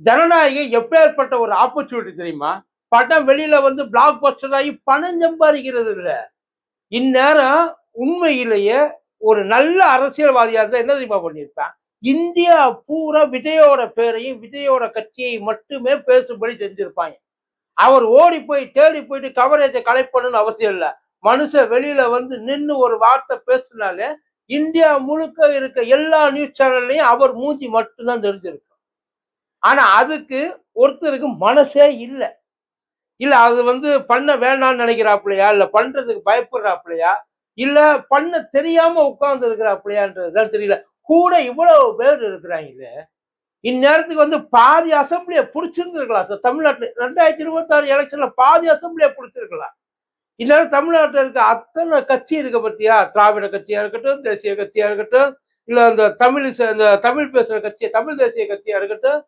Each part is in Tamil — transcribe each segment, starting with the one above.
ஜனநாயகம் எப்பேற்பட்ட ஒரு ஆப்பர்ச்சுனிட்டி தெரியுமா? படம் வெளியில வந்து பிளாக் பஸ்டர் ஆகி பணம் சம்பாதிக்கிறது இல்ல. இந்நேரம் உண்மையிலேயே ஒரு நல்ல அரசியல்வாதியா இருந்தா என்ன தெரியுமா பண்ணியிருப்பேன் இந்தியா பூரா விஜயோட பேரையும் விஜயோட கட்சியை மட்டுமே பேசும்படி செஞ்சிருப்பாங்க அவர் ஓடி போய் தேடி போயிட்டு கவரேஜை கலெக்ட் பண்ணணும்னு அவசியம் இல்லை. மனுஷன் வெளியில வந்து நின்று ஒரு வார்த்தை பேசினாலே இந்தியா முழுக்க இருக்க எல்லா நியூஸ் சேனல்லையும் அவர் மூஞ்சி மட்டும்தான் தெரிஞ்சிருக்கும். ஆனா அதுக்கு ஒருத்தருக்கு மனசே இல்லை. இல்ல அது வந்து பண்ண வேண்டாம்னு நினைக்கிறாப்புலையா? இல்ல பண்றதுக்கு பயப்படுறாப்புலையா? இல்ல பண்ண தெரியாம உட்கார்ந்து இருக்கிறாப்புலையான்றதுதான் தெரியல. கூட இவ்வளவு பேர் இருக்கிறாங்க இந்நேரத்துக்கு வந்து பாதி அசம்பிளியை பிடிச்சிருந்துருக்கலாம். சார் தமிழ்நாட்டுல ரெண்டாயிரத்தி இருபத்தாறு எலெக்ஷன்ல பாதி அசம்பிளியை பிடிச்சிருக்கலாம். இந்நேரம் தமிழ்நாட்டில் இருக்க அத்தனை கட்சி இருக்க பத்தியா? திராவிட கட்சியா இருக்கட்டும் தேசிய கட்சியா இருக்கட்டும் இல்ல அந்த தமிழ் இந்த தமிழ் பேசுற கட்சி தமிழ் தேசிய கட்சியா இருக்கட்டும்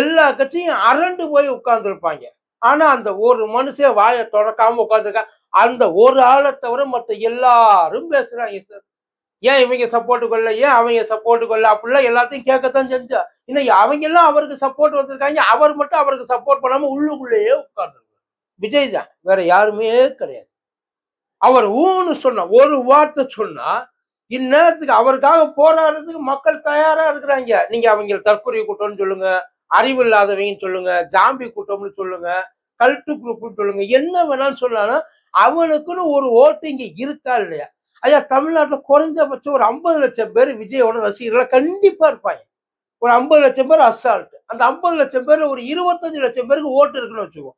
எல்லா கட்சியும் அரண்டு போய் உட்கார்ந்துருப்பாங்க. ஆனா அந்த ஒரு மனுஷன் வாயை தொடக்காம உட்காந்துருக்கா அந்த ஒரு ஆளை தவிர மற்ற எல்லாரும் பேசுறாங்க சார் ஏன் இவங்க சப்போர்ட் கொள்ள ஏன் அவங்க சப்போர்ட் கொள்ள அப்படிலாம் எல்லாத்தையும் கேட்கத்தான் செஞ்சா. இன்னும் அவங்க எல்லாம் அவருக்கு சப்போர்ட் வந்திருக்காங்க அவர் மட்டும் அவருக்கு சப்போர்ட் பண்ணாம உள்ளுக்குள்ளேயே உட்கார்ந்து விஜய் தான் வேற யாருமே கிடையாது. அவர் ஊன்னு சொன்ன ஒரு வார்த்தை சொன்னா இந்நேரத்துக்கு அவருக்காக போராடுறதுக்கு மக்கள் தயாரா இருக்கிறாங்க. நீங்க அவங்க தற்கொலை கூட்டம்னு சொல்லுங்க. அறிவு இல்லாதவங்கன்னு சொல்லுங்க ஜாம்பி கூட்டம்னு சொல்லுங்க கல்ட்டு குரூப்னு சொல்லுங்க என்ன வேணாலும் சொல்லலாம் அவனுக்குன்னு ஒரு ஓட்டு இங்க இருக்கா இல்லையா? ஐயா தமிழ்நாட்டில் குறைஞ்சபட்சம் ஒரு ஐம்பது லட்சம் பேர் விஜயோட ரசிகர்களா கண்டிப்பா இருப்பாங்க. ஒரு ஐம்பது லட்சம் பேர் அசால்ட் அந்த ஐம்பது லட்சம் பேர்ல ஒரு இருபத்தஞ்சு லட்சம் பேருக்கு ஓட்டு இருக்குன்னு வச்சுக்கோ.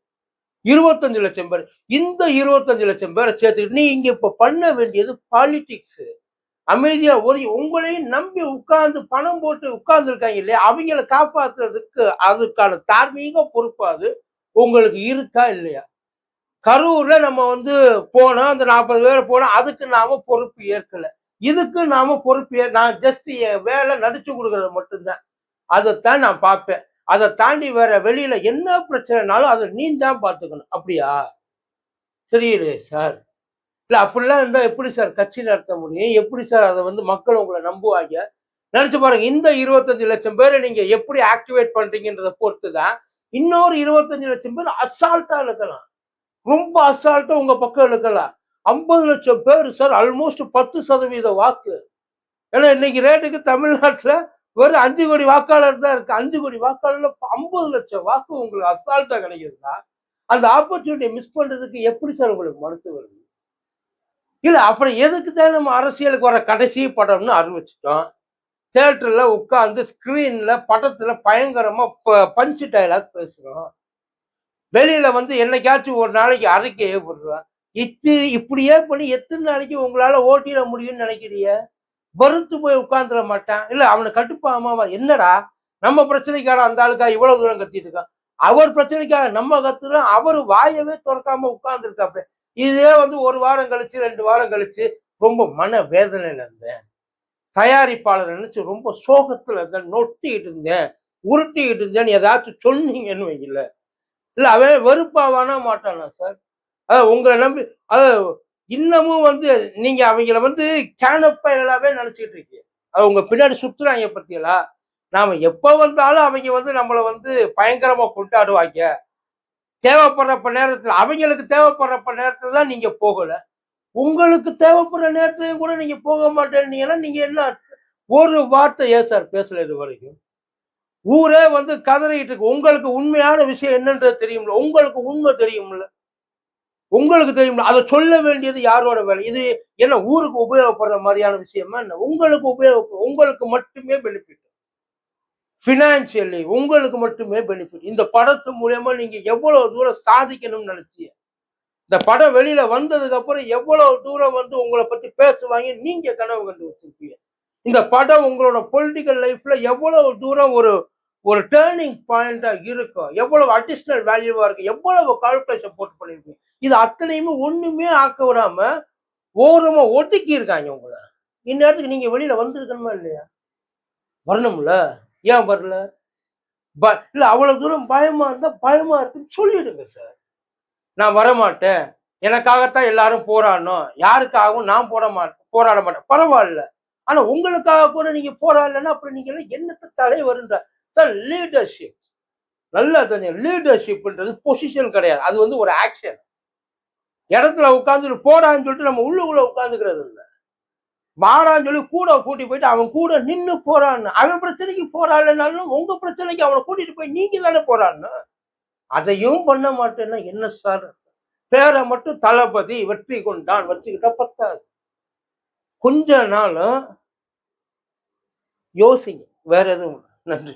இருபத்தஞ்சு லட்சம் பேர். இந்த இருபத்தஞ்சு லட்சம் பேரை சேர்த்துக்கிட்டு நீ இங்க இப்ப பண்ண வேண்டியது பாலிடிக்ஸ் அமைதியா ஒரு உங்களையும் நம்பி உட்கார்ந்து பணம் போட்டு உட்கார்ந்து இருக்காங்க இல்லையா? அவங்கள காப்பாத்துறதுக்கு அதுக்கான தார்மீக பொறுப்பு அது. உங்களுக்கு இருக்கா இல்லையா? கரூர்ல நம்ம வந்து போனோம் அந்த நாற்பது பேர் போனோம் அதுக்கு நாம பொறுப்பு ஏற்கல. இதுக்கு நாம பொறுப்பு ஏ நான் ஜஸ்ட் என் வேலை நடிச்சு கொடுக்கறது மட்டும்தான். அதைத்தான் நான் பார்ப்பேன். அதை தாண்டி வேற வெளியில என்ன பிரச்சனைனாலும் அதை நீ தான் பார்த்துக்கணும். அப்படியா? சரியில்லையே சார். இல்ல அப்படிலாம் இருந்தால் எப்படி சார் கட்சி நடத்த முடியும்? எப்படி சார் அதை வந்து மக்கள் உங்களை நம்புவாங்க? நினச்சி பாருங்க இந்த இருபத்தஞ்சு லட்சம் பேரை நீங்க எப்படி ஆக்டிவேட் பண்றீங்கன்றத பொறுத்து தான் இன்னொரு இருபத்தஞ்சு லட்சம் பேர் அசால்ட்டா இருக்கலாம். ரொம்ப அசால்ட்டா உங்க பக்கம் இருக்கலாம். ஐம்பது லட்சம் பேர் சார் ஆல்மோஸ்ட் பத்து சதவீத வாக்கு. ஏன்னா இன்னைக்கு ரேட்டுக்கு தமிழ்நாட்டுல வெறும் அஞ்சு கோடி வாக்காளர் தான் இருக்கு. அஞ்சு கோடி வாக்காளர்ல ஐம்பது லட்சம் வாக்கு உங்களுக்கு அசால்ட்டா கிடைக்குதுன்னா அந்த ஆப்பர்ச்சுனிட்டியை மிஸ் பண்றதுக்கு எப்படி சார் உங்களுக்கு மனசு வருது? இல்ல அப்புறம் எதுக்கு தான் நம்ம அரசியலுக்கு வர கடைசி படம்னு அறிவிச்சிட்டோம்? தியேட்டர்ல உட்காந்து ஸ்கிரீன்ல படத்துல பயங்கரமா பஞ்சு டைலாக் பேசுகிறோம் வெளியில வந்து என்னைக்காச்சும் ஒரு நாளைக்கு அறிக்கையே ஏற்படுறோம் இத்து இப்படியே பண்ணி எத்தனை நாளைக்கு உங்களால ஓட்டிட முடியும்னு நினைக்கிறிய? வெறுத்து போய் உட்கார்ந்துட மாட்டான். இல்ல அவனை கட்டுப்பாமாவா என்னடா? நம்ம பிரச்சனைக்காக அந்த ஆளுக்கா இவ்வளவு தூரம் கத்திட்டு இருக்கான்? அவர் பிரச்சனைக்காக நம்ம கத்துறோம். அவர் வாயவே திறக்காம உட்கார்ந்துருக்காப்பு இதே வந்து ஒரு வாரம் கழிச்சு ரெண்டு வாரம் கழிச்சு ரொம்ப மன வேதனையில இருந்தேன். தயாரிப்பாளர் நினைச்சு ரொம்ப சோகத்துல இருந்தேன். நொட்டிக்கிட்டு இருந்தேன். உருட்டிக்கிட்டு இருந்தேன்னு ஏதாச்சும் சொன்னீங்கன்னு வைக்கல இல்ல அவன் வெறுப்பாவானா மாட்டானா சார்? அதான் உங்களை நம்பி அதாவது இன்னமும் வந்து நீங்க அவங்கள வந்து கேனப்பயலாவே நினைச்சிட்டு இருக்கீங்க. அது உங்க பின்னாடி சுத்துறாங்க பத்தியலா? நாம எப்ப வந்தாலும் அவங்க வந்து நம்மளை வந்து பயங்கரமா கொண்டாடுவாங்க. தேவைப்படுறப்ப நேரத்துல அவங்களுக்கு தேவைப்படுறப்ப நேரத்துல தான் நீங்க போகல. உங்களுக்கு தேவைப்படுற நேரத்துலையும் கூட நீங்க போக மாட்டேன்னீங்கன்னா நீங்க என்ன ஒரு வார்த்தை ஏன் சார் பேசல இது வரைக்கும்? ஊரே வந்து கதறிட்டு இருக்கு. உங்களுக்கு உண்மையான விஷயம் என்னன்றது தெரியும்ல. உங்களுக்கு உண்மை தெரியும்ல. உங்களுக்கு தெரியும்ல. அதை சொல்ல வேண்டியது யாரோட வேலை? இது என்ன ஊருக்கு உபயோகப்படுற மாதிரியான விஷயமா என்ன? உங்களுக்கு உபயோக உங்களுக்கு மட்டுமே பெனிஃபிட் ஃபினான்சியலி உங்களுக்கு மட்டுமே பெனிஃபிட் இந்த படத்து மூலயமா நீங்க எவ்வளவு தூரம் சாதிக்கணும்னு நினைச்சீங்க? இந்த படம் வெளியில வந்ததுக்கு அப்புறம் எவ்வளவு தூரம் வந்து உங்களை பத்தி பேசுவாங்க நீங்க கனவு கண்டு வச்சிருப்பீங்க. இந்த படம் உங்களோட பொலிட்டிக்கல் லைஃப்ல எவ்வளவு தூரம் ஒரு ஒரு டேர்னிங் பாயிண்டா இருக்கும் எவ்வளவு அடிஷ்னல் வேல்யூவா இருக்கு எவ்வளவு கால்குலேஷன் போட்டு பண்ணிருக்கீங்க இது அத்தனையுமே ஒண்ணுமே ஆக்க விடாம ஓரமா ஒடுக்கி இருக்காங்க உங்களை. இந்நேரத்துக்கு நீங்க வெளியில வந்திருக்கணுமா இல்லையா? வரணும்ல? ஏன் வரல? ப- இல்ல அவ்வளவு தூரம் பயமா இருந்தா பயமா இருக்குன்னு சொல்லிடுங்க சார் நான் வரமாட்டேன். எனக்காகத்தான் எல்லாரும் போராடணும். யாருக்காகவும் நான் போட மாட்டேன் போராட மாட்டேன். பரவாயில்ல. ஆனா உங்களுக்காக கூட நீங்க போராடலன்னா அப்புறம் நீங்க என்னத்த தலைவருன்ற சார் லீடர்ஷிப் நல்லா தெரியும் லீடர்ஷிப்ன்றது பொசிஷன் கிடையாது. அது வந்து ஒரு ஆக்ஷன் இடத்துல உட்காந்துட்டு போடான்னு சொல்லிட்டு நம்ம உள்ளுக்குள்ள உட்காந்துக்கிறது இல்லை. வாடான்னு சொல்லி கூட கூட்டி போயிட்டு அவன் கூட நின்னு போறான்னு. அவன் பிரச்சனைக்கு போறாள்னாலும் உங்க பிரச்சனைக்கு அவனை கூட்டிட்டு போய் நீங்க தானே போறான்னு. அதையும் பண்ண மாட்டேன்னா என்ன சார் பேரை மட்டும் தளபதி வெற்றி கொண்டான் வச்சுக்கிட்டா பத்தாது. கொஞ்ச நாளும் யோசிங்க. வேற எதுவும் இல்ல. நன்றி.